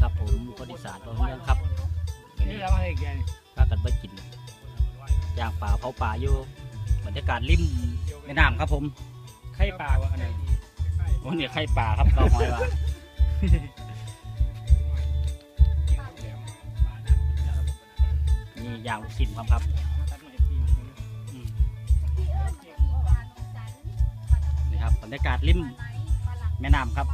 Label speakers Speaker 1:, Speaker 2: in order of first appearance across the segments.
Speaker 1: ครับผมคนอีสานเราเรื่องครับ
Speaker 2: นี่เราให้แก
Speaker 1: พากันไปกินย่างป่าเผาป่าอยู่บรรยากาศริมแม่น้ำครับผม
Speaker 2: ไข่ปลาวะอันไหน
Speaker 1: โอ้เนี่ยไข่ป่าครับเกาหอยว่านี่ย่างลูกชิ้นครับครับอืมนี่ครับบรรยากาศริมแม่น้ำครับ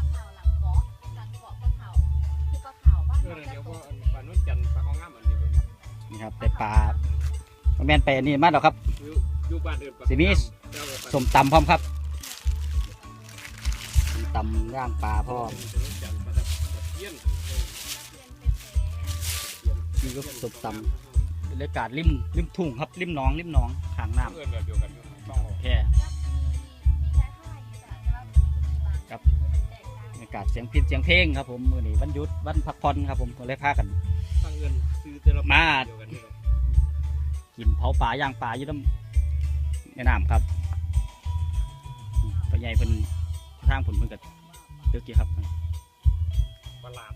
Speaker 2: นุ่นจันทร์ปลาของงามอันเดียวกัน
Speaker 1: นี่ครับแต่ปลาแม่นไปอันนี่มาแล้วครับ
Speaker 2: อยู่อยู่บ้านอื่นปลา
Speaker 1: สิมี
Speaker 2: เจ้าก็ปลา
Speaker 1: สมตำพร้อมครับส้มตำย่างปลาพร้อม
Speaker 2: ปลานุ่นจันทร์ปลาตะเพียน
Speaker 1: นี่ก็สมตำบรรยากาศริมริมทุ่งครับริมหนองริมหนองข้างน้
Speaker 2: เพื่อนแบบเดียวกันอยู่ต้องออกำ
Speaker 1: แค่ากาศเสียงพินเสียงเพลงครับผมมือนี้วันหยุดวันพักผ่อนครับผมก็เลยพากัน
Speaker 2: ตั้งเงินซื้อแต่ละ
Speaker 1: มา
Speaker 2: เดียวกันนี่หรอก
Speaker 1: กินเผาป่าย่างปลาอยู่น้ำแม่น้ำครับพ่อใหญ่เพิ่นทางผลเพิ่นกับเตือกี้ครับ
Speaker 2: ประหลาดเดี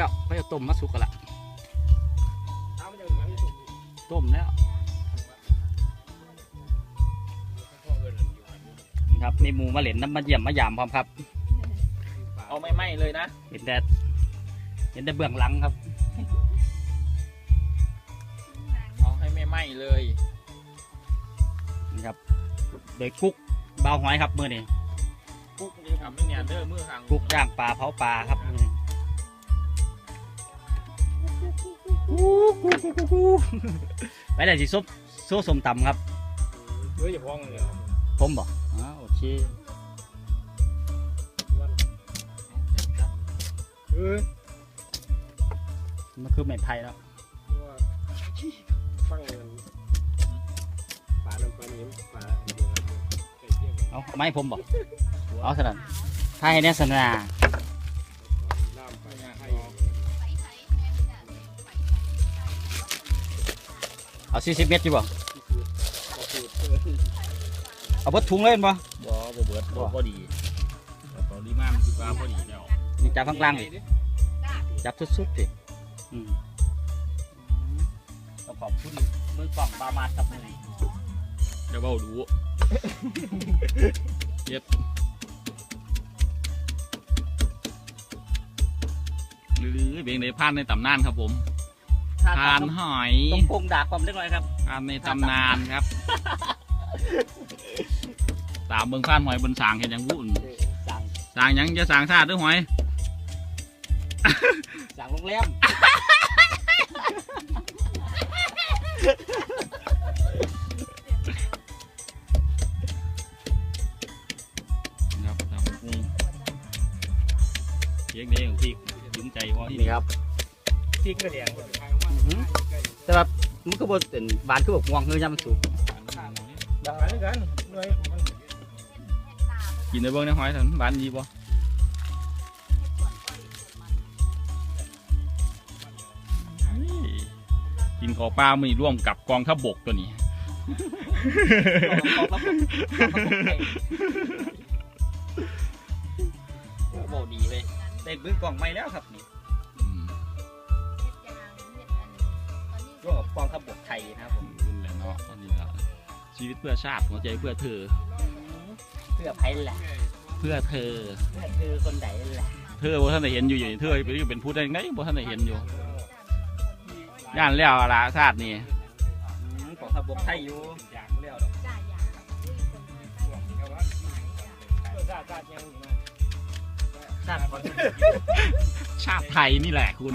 Speaker 1: แล้วก็จะต้มมาสุกกันละ
Speaker 2: เอามาจากไหนไม่ถูก
Speaker 1: ต้มแล้ว
Speaker 2: พ่อเอิญอันอยู่อันนี้
Speaker 1: นะครับมีหมูมาเหล่นน้ำมาเยี่ยมมายามพร้อมครับ
Speaker 3: เอาไม่ไหม้เลยนะ
Speaker 1: เห็นแต่เห็นแต่เบื้องหลังครับ
Speaker 3: เอาให้ไม่ไหม้เลย
Speaker 1: นี่ครับ โดยกุ๊กเบาหอยครับมือนี่
Speaker 3: ปุ๊กนี่ทำไม่เนี่ยเด้อมือห่าง
Speaker 1: กุ๊กย่างปลาเผาปลาครับมื้อ นี้ไปเลยสิซุปโซ่สมตำครับ
Speaker 2: เฮ้ยอย่าพ้องเลย
Speaker 1: ผมบอกอ๋อโอเค
Speaker 2: วันเออ
Speaker 1: มันคือไม้ไผ่แล้ว
Speaker 2: ว่าฟังเงินปลาน้ำปลาเนี้ปลาเดียวกันไก่เที่ยง
Speaker 1: เอาไม้ผมบอกเอาสนั่นถ้าให้แน่สนา เอาสี่สิบเมตรอยู่บ่
Speaker 2: ก็คือเออ
Speaker 1: เอาเบดถุงเลยเห็นบ่
Speaker 3: บ่บ่เบิดบ่พอดีแต่ปริมาณคือว่าพอดีแล้ว
Speaker 1: นี่จับข้างล่างดิจับสุดๆดิอืมต้องขอบคุณมือกล่องบามาดกับมือนี้
Speaker 3: จะเบาดูเย็ดหรือเบียงในพานในตำนานครับผม ทานหอย
Speaker 1: ต้องปรุงดากความเล็กน้อยครับ
Speaker 3: ทานในตำนานครับ ตามเบิ่งพานหอยบนสางเห็นยังวุ่น
Speaker 1: สั่ง
Speaker 3: สางหยังจะสางชาติด้วยหอย
Speaker 1: สั่งโรงแรม
Speaker 3: ครับตามกุ้งเค้กนี้ของพี่ยืมใจว่า
Speaker 1: นี่ครับ
Speaker 2: ที่กระเดียง
Speaker 1: แต่ว่ามันก็บ่เป็นหวานคือแบบง่วงคือยำมันสุก
Speaker 2: ดังนั้นกันด้วย
Speaker 3: กินได้เบิ่งในหอยทันหวานดีบ่นี่กินขอปลามือร่วมกับกองทัพบกตัวนี้
Speaker 1: โอ้โหดีเลยได้บื้อกล่องใหม่แล้วครับนี่ ร่วมกับกองทัพบกไทยนะครับผม
Speaker 3: ขึ้นแล้วเนาะตอนนี้ละชีวิตเพื่อชาติหัวใจเพื่อเธอ
Speaker 1: เพื่อไพ่แหละ
Speaker 3: เพื่อเธอ
Speaker 1: เพื่อคือคนไหนแหละ
Speaker 3: เธอบ่ท่านได้เห็นอยู่อยู่นี่เธอเป็นเป็นผู้ใดไงบ่ท่านได้เห็นอยู่ย่านแล้วละชาตินี่
Speaker 1: อืมกองทัพบกไทยอยู่อยากเลี้ยวดอกชาติก่อน
Speaker 3: ชาติไทยนี่แหละคุณ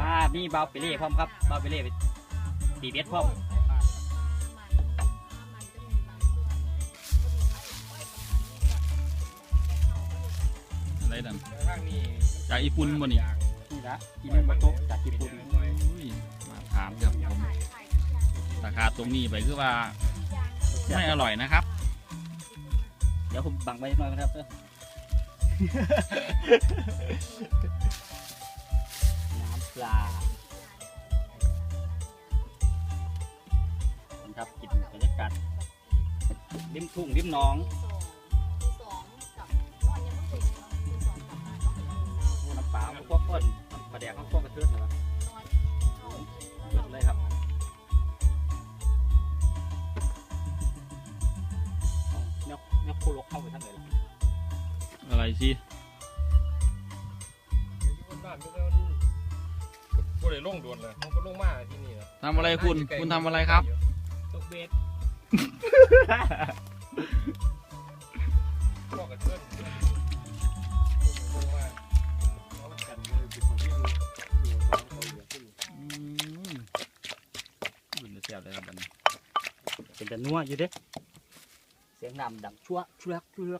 Speaker 1: มา
Speaker 2: มีเบา
Speaker 1: เปเล่พร้อมครับเบาเปเล่ตีเบ็ดพร้อม
Speaker 3: อะไรนั่น
Speaker 2: ทางนี้
Speaker 3: จากญี่ปุ่นบ่นี่
Speaker 1: นี่ละอีเมนมาโตะจากญี่ปุ่น
Speaker 3: อุ้ยมาถามครับผมราคาตรงนี้ไปคือว่าไม่อร่อยนะครับ
Speaker 1: เดี๋ยวผมบังไว้หน่อยนะครับเด้อน้ำ ปลาครับกินบรรยากาศริมทุ่งริมหน้องน้ำปลาพวกก้นปลาแดกข้าวพวกกระเทือนเหรอเยเลยครับเนี่ยเนี่ยโคลกเข้าไปทั้งเลยล่ะ
Speaker 3: อะไรสิ
Speaker 2: ได้ลงโดนเลยมันก็ลงมาที่นี่นะ
Speaker 3: ทำอะไรคุณ คุณทำอะไรครับ
Speaker 2: ตกเบ็ดพวกกระเทือนลงมาเอากันเลยสิผมวิ่งอยู่สองคนเหลือขึ้น
Speaker 3: อืมคุณจะเสียบเลยครับบัดนี้
Speaker 1: เป็นแต่นัวอยู่เด้เสียงน้ำดังชั่วชั่วชั่ว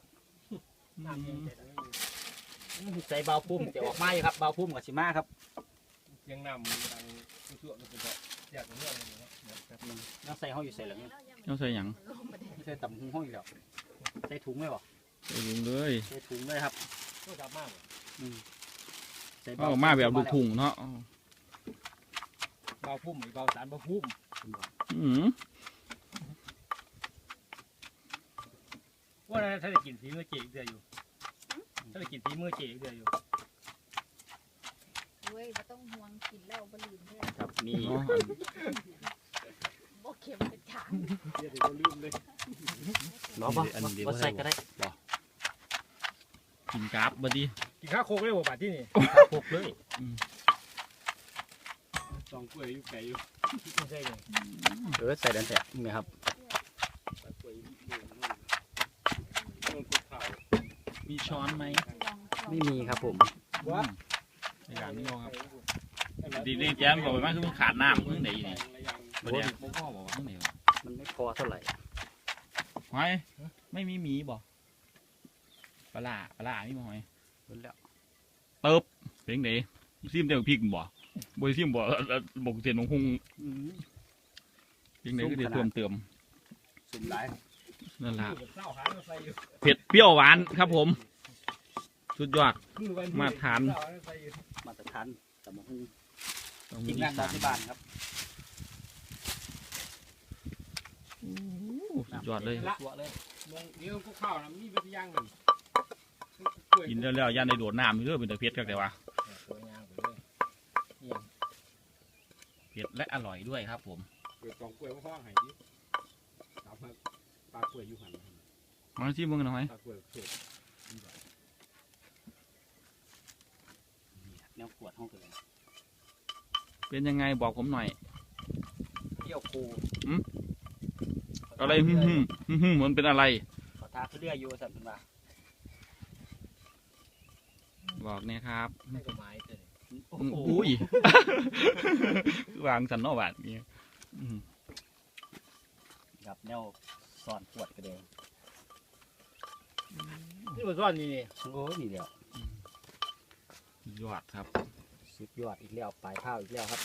Speaker 2: น้ำเย็นใจทั้งนี้
Speaker 1: ใจเบาพุ่มจะออกมาอยู่ครับเบาพุ่มกับชิมาครับ
Speaker 2: เสียงน้ำดังชั่วๆมันเป็นแบบเสียงเรื่องนี้เนาะแบบ
Speaker 1: น้ำใส่ห้องอยู่ใส่หลังนี่
Speaker 3: ต้องใส่หยัง
Speaker 1: ไม่ใส่ต่ำหุงห้องอยู่แล้วใส่ถุงไหมบ่
Speaker 3: ใส่ลุงเลย
Speaker 1: ใส่ถุงเลยครับ
Speaker 2: โคตรดำมากเลย
Speaker 1: อืมใส่
Speaker 3: เอาออกมาแบบลูกทุ่งเนาะ
Speaker 2: เบาพุ่มหรือเบาสารเบาพุ่ม
Speaker 3: อืม
Speaker 2: ว่าถ้าจะกินฝีมือเจ๊อีกเดืออยู่ถ้าจะกินฝีมือเจ๊อีกเดืออยู่
Speaker 4: เว้ยบ่ต้องห่วงกินแล้วบ่ลืมเด้อ
Speaker 1: ครับมี
Speaker 3: เนาะ
Speaker 4: บ่เค็มเป็นจาน
Speaker 2: เจ๊เดี๋ยวก็ลืมเลย
Speaker 1: เนาะบ่บ่ใส่ก็ได้บ่
Speaker 3: กินกราฟบัดนี้
Speaker 2: กินข้าวโคกได้บ่บาทที่นี่
Speaker 1: ข้าวโพกเลย
Speaker 2: สองกล้วยอยู่ไก่อยู่ไม่ใช่เลย
Speaker 1: เออใส่ดันแท้นี่ครับ
Speaker 2: กล้วยอยู่นี่มันกดข้าว
Speaker 3: มีช้อนไหม
Speaker 4: ลองลอง
Speaker 1: ไม่มีครับผม
Speaker 2: ว่า
Speaker 3: ในการนี้ครับดีเรียกแจ้มบอกไปว่าคือมันขาดน้ำเพิ่งไหนนี่บัดนี้ผมพ่อบอกว่าเพิ่งไหนวะ
Speaker 1: มันไม่พอเท่าไหร่
Speaker 3: หอยไม่มีหมีบ่ปลาร้าปลาร้ามีบ่หอย
Speaker 1: หมดแล้ว
Speaker 3: เติบเป็นไงซิมเต็มพริกบ่บ่ซิมบ่เอ่อบอกเสียนของคง
Speaker 1: อืม
Speaker 3: เป็นไงก็ได้เพิ่มเติม
Speaker 1: สุ่มหลาย
Speaker 3: นั่นล่ะ
Speaker 2: เศร้าหาใส่อยู่
Speaker 3: เผ็ดเปรี้ยวหวานครับผม สุดยอด มาทาน
Speaker 1: มาตรฐานแต่หมกหุ้ง
Speaker 3: ต้อง
Speaker 1: กิ
Speaker 3: มี
Speaker 1: น
Speaker 3: อี
Speaker 1: งาน
Speaker 3: สา
Speaker 1: บ้าน
Speaker 3: น
Speaker 1: ที่บ้านครับ
Speaker 3: โอ้สุดยอดเลย
Speaker 1: ตัวเลย
Speaker 2: มองเดี๋ยวพวกข้าวนะมีเป็นย่างหนึ่ง
Speaker 3: กินแล้วๆย่านในโดดน้ำอยู่เรื่อยเป็นแต่เผ็ดกันแต่ว่า
Speaker 2: ตัวยางไปเลย
Speaker 3: เผ็ดและอร่อยด้วยครับ ผม
Speaker 2: เกิดสองกล้วยพ่อหายดิตามมาปลากล้วยอยู่หัน
Speaker 3: มาซิมมึงหน่อย
Speaker 2: ปลากล้วยเผ็ด
Speaker 1: แน วขวดห้องเลย
Speaker 3: เป็นยังไงบอกผมหน่อย
Speaker 1: เที่ยวคู
Speaker 3: อะไรฮึ่มๆฮึ่มๆมันเป็นอะไร
Speaker 1: ขอทาคือเรืออยู่สั่นเป็นว่า
Speaker 3: บอกเนี่ยครับ
Speaker 2: ให้กับไม้เกิน
Speaker 1: โอ้
Speaker 3: อืม
Speaker 1: โห
Speaker 3: อุ้ยวางสันเนอบาทนี่อืม
Speaker 1: ครับแนวสอนขวดกระเดง
Speaker 2: นี่มันซ่อนนี่นี่
Speaker 1: โอ้ยนี่เดียว
Speaker 3: ยอดครับ
Speaker 1: สุดยอดอีกแล้วปลายข้าวอีกแล้วครับ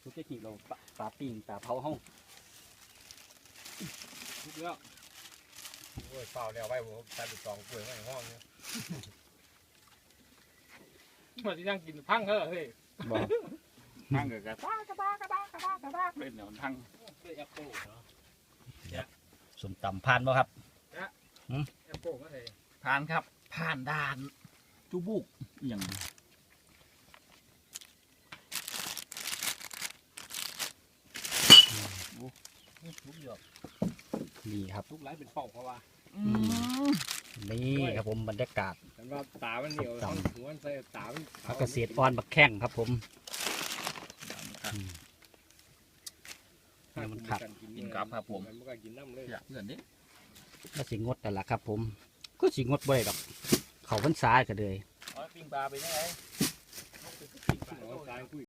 Speaker 1: ทุกเทคนิคเราปะปลาปิ้งปลาเผาห้อง
Speaker 2: ทุกแล้วโอ้ยเปล่าแล้วไว้ผมตัดสองกล้วยไว้ในห้องเนี่ยมันที่นั่งกินพังเขาเหรอเฮ้ย
Speaker 1: บอก
Speaker 3: ทั้งกับกระตากระตากระตากระตากระตากเป็นแนวทั้ง
Speaker 2: ด้วยแอปเปิ้ลเนาะ
Speaker 1: สมตำพานบ่ครับ
Speaker 2: แอปเปิ้ลก็เลย
Speaker 3: ผ่านครับ ผ่านด่านจุบุกอหย่าง
Speaker 2: ทุกหยอก
Speaker 1: นี่ครับ
Speaker 2: ทุกไร้เป็นเป่าเพราะว่า
Speaker 1: นี่ครับผมบรรยากาศ
Speaker 2: ฉันว่าตามันเหนียว
Speaker 1: จำ
Speaker 2: หัวมันใส่ตามัน
Speaker 1: พักเกษตรอ่อนบักแข้งครับผม
Speaker 2: ถ้า
Speaker 1: เนี่ยมันขัด
Speaker 3: กินกับครับผม
Speaker 2: มันก็กินน้ำเลย
Speaker 3: อยากเพื่อนเด้
Speaker 1: ก็สิงดแต่นละครับผม ก็สิงดบ่ได้ดอก เขาพรรษาก็เลย
Speaker 3: ปิ้งปลาไปยังไง
Speaker 2: เอาตายคุย